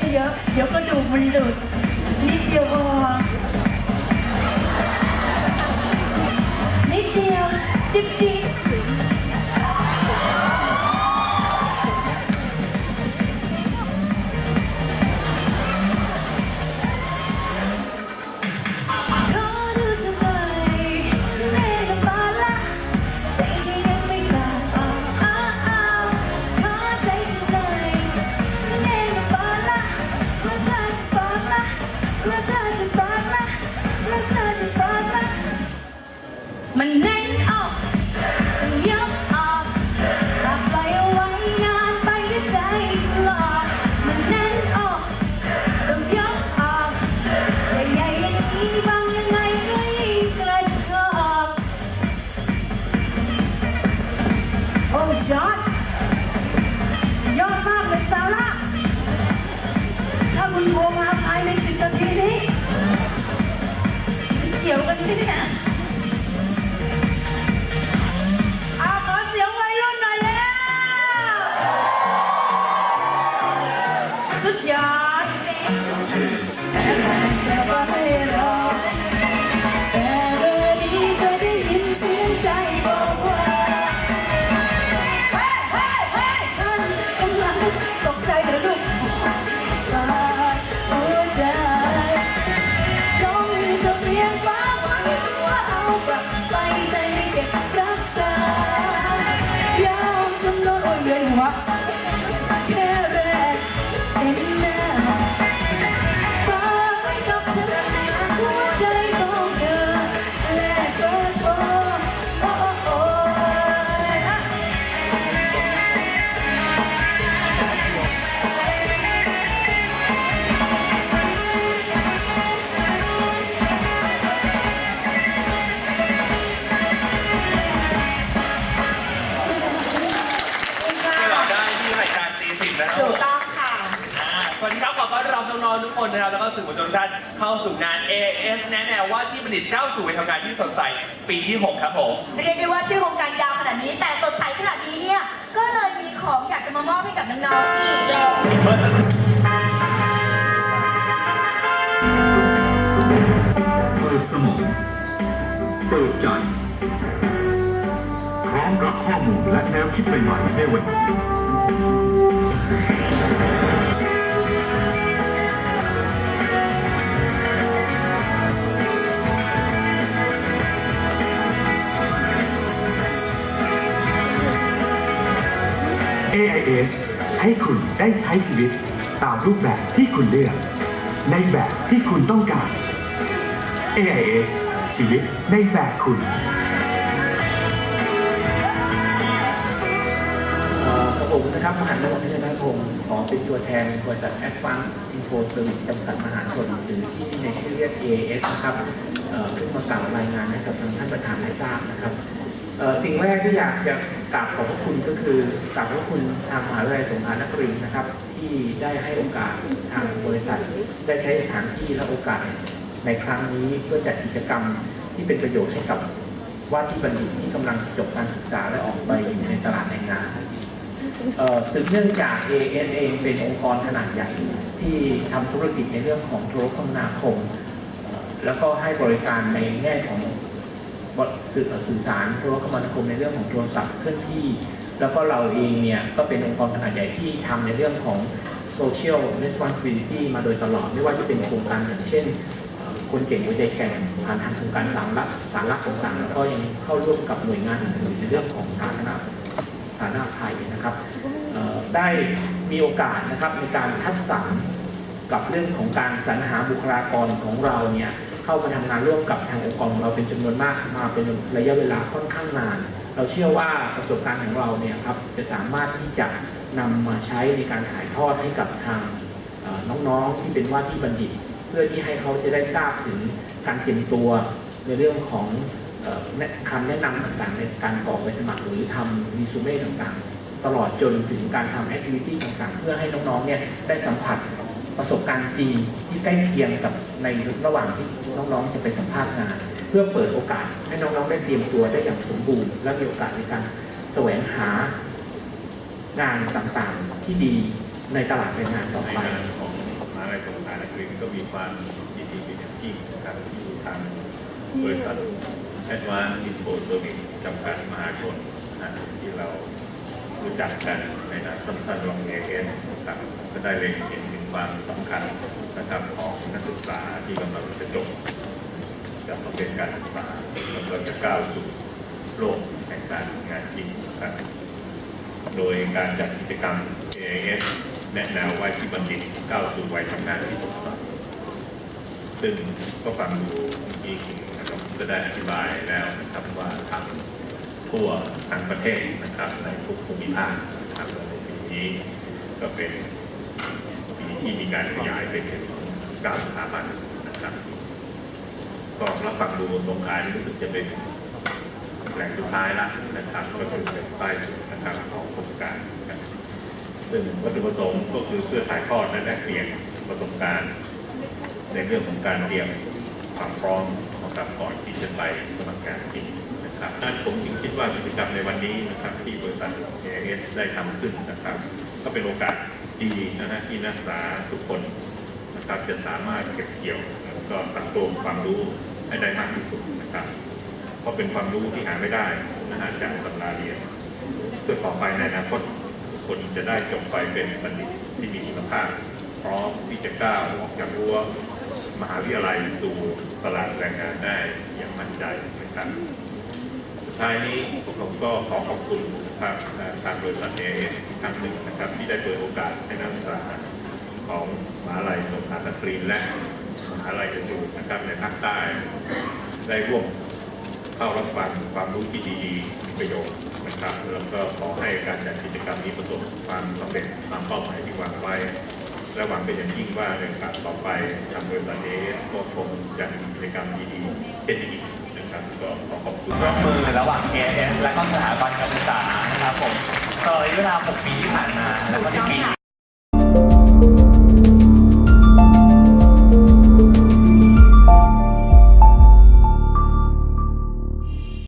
行行行以后就不 คุณโทรมาภายในสิบนาทีนี้เกี่ยวกันที่เนี่ยอาขอเสียงวัยรุ่นหน่อยแล้วสุดยอด ก็สื่อมวลชนทุกท่านเข้าสู่งาน AS แนะแนวว่าที่บัณฑิตก้าวสู่วัยทำงานที่สดใสปีที่ 6 ครับผม เรียกได้ว่าชื่อโครงการยาวขนาดนี้ แต่สดใสขนาดนี้เนี่ย ก็เลยมีของอยากจะมามอบให้กับน้องๆอีกแล้วเปิดสมองเปิดใจพร้อมรับข้อมูลและแนวคิดใหม่ๆในวันนี้ ให้คุณได้ใช้ชีวิตตามรูปแบบที่คุณเลือก ในแบบที่คุณต้องการ AIS ชีวิตในแบบคุณกระผมนะครับมหาวิทยาลัยพัฒนาพงศ์ขอเป็นตัวแทนบริษัท Advanced Info Service จำกัดมหาชนหรือที่ในชื่อเรียก AAS นะครับเอ่อขึ้นมากล่าวรายงานให้กับทางท่านประธานได้ทราบนะครับ สิ่งแรกที่อยากจะกราบขอบพระคุณก็คือกราบขอบคุณทางมหาวิทยาลัยสงขลานครินทร์นะครับ ที่ได้ให้โอกาสทางบริษัท ได้ใช้สถานที่และโอกาสในครั้งนี้เพื่อจัดกิจกรรมที่เป็นประโยชน์ให้กับว่าที่บัณฑิตที่กำลังจบการศึกษาและออกไปอยู่ในตลาดแรงงานเอ่อสืบเนื่องจาก AS เองเป็นองค์กรขนาดใหญ่ที่ทำธุรกิจในเรื่องของโทรคมนาคม แล้วก็ให้บริการในแง่ของ สื่อสื่อสารโทรคมนาคมในเรื่องของโทรศัพท์เคลื่อนที่ แล้วก็เราเองเนี่ยก็เป็นองค์กรขนาดใหญ่ที่ทำในเรื่องของ social responsibility มาโดยตลอด ไม่ว่าจะเป็นโครงการอย่างเช่น คนเก่งหัวใจแก่งผ่านทางโครงการสารลักสารลักต่างๆแล้วก็ยังเข้าร่วมกับหน่วยงานอื่นๆในเรื่องของสาธารณสาธารณภัยนะครับได้มีโอกาสนะครับในการคัดสรรกับเรื่องของการสรรหาบุคลากรของเราเนี่ย เข้ามาทำงานร่วมกับทางองค์กรของเราเป็นจำนวนมากมาเป็นระยะเวลาค่อนข้างนาน เราเชื่อว่าประสบการณ์ของเราเนี่ยครับจะสามารถที่จะนำมาใช้ในการถ่ายทอดให้กับทางน้องๆที่เป็นว่าที่บัณฑิต เพื่อที่ให้เขาจะได้ทราบถึงการเตรียมตัวในเรื่องของเอ่อแนะคำแนะนำต่างๆ ในการกรอกใบสมัครหรือทำรีสูเม่ต่างๆ ตลอดจนถึงการทำแอคทิวิตี้ต่างๆ เพื่อให้น้องๆเนี่ยได้สัมผัสประสบการณ์จริงที่ใกล้เคียงกับในระหว่างที่ น้องๆจะไปสัมภาษณ์งาน เพื่อเปิดโอกาสให้น้องๆได้เตรียมตัวได้อย่างสมบูรณ์ และมีโอกาสในการแสวงหางานต่างๆที่ดีในตลาดแรงงานต่อไปาลัยสงขลานครินทร์ก็มีความยินดีเป็นอย่างยิ่งนะครับที่ทางบริษัท Advanced Info Service จำกัดมหาชนนะที่เรารู้จักกันในนามสั้นๆลอง AS นะครับก็ได้เล็งเห็น ความสำคัญนะครับของนักศึกษาที่กำลังจะจบจากสำเร็จการศึกษาแล้วก็จะก้าวสู่โลกแห่งการงานจริงนะครับโดยการจัดกิจกรรม AIS แนะแนวไว้ที่บัณฑิตก้าวสู่วัยทำงานที่สดใสซึ่งก็ฟังดูเมื่อกี้นะครับก็ได้อธิบายแล้วนะครับว่าทำทั่วทั้งประเทศนะครับในทุกภูมิภาคนะครับในปีนี้ก็เป็น ที่มีการขยายไปถึงเก้าสถาบันนะครับก็รับฟังดูสงขลานี่รู้สึกจะเป็นแหล่งสุดท้ายละนะครับก็คือเป็นป้ายสุดนะครับของโครงการนะครับซึ่งวัตถุประสงค์ก็คือเพื่อถ่ายทอดและแลกเปลี่ยนประสบการณ์ ในเรื่องของการเตรียมความพร้อมนะครับก่อนที่จะไปสมัครงานจริงนะครับนั่นผมจึงคิดว่ากิจกรรมในวันนี้นะครับที่บริษัท AIS ได้ทำขึ้นนะครับ ก็เป็นโอกาส ดีนะฮะที่นักศึกษาทุกคนนะครับจะสามารถเก็บเกี่ยวแล้วก็ตักตวงความรู้ให้ได้มากที่สุดนะครับเพราะเป็นความรู้ที่หาไม่ได้นะฮะจากตำราเรียนเพื่อต่อไปในอนาคตคนจะได้จบไปเป็นบัณฑิตที่มีคุณภาพพร้อมที่จะก้าวออกจากรั้วมหาวิทยาลัยสู่ตลาดแรงงานได้อย่างมั่นใจนะครับ ท้ายนี้พวกผมก็ขอขอบคุณนะครับทางบริษัทเอเอสครั้งหนึ่งนะครับ ที่ได้เปิดโอกาสให้นักศึกษาของมหาลัยสงขลานครินและมหาลัยอื่นะครับในภาคใต้ ได้ร่วมเข้ารับฟังความรู้ที่ดีๆมีประโยชน์นะครับแล้วก็ขอให้การจัดกิจกรรมนี้ประสบความสำเร็จตามเป้าหมายที่วางไว้และหวังเป็นอย่างยิ่งว่าในโอกาสต่อไปทางบริษัทเอสก็คงจัดกิจกรรมดีๆเช่นนี้ ครับก็ขอขอบคุณร่วมมือระหว่าง KIS และก็สถาบันการศึกษานะครับผมตลอดระยะเวลา 6 ปีที่ผ่านมาแล้วก็ในปีนี้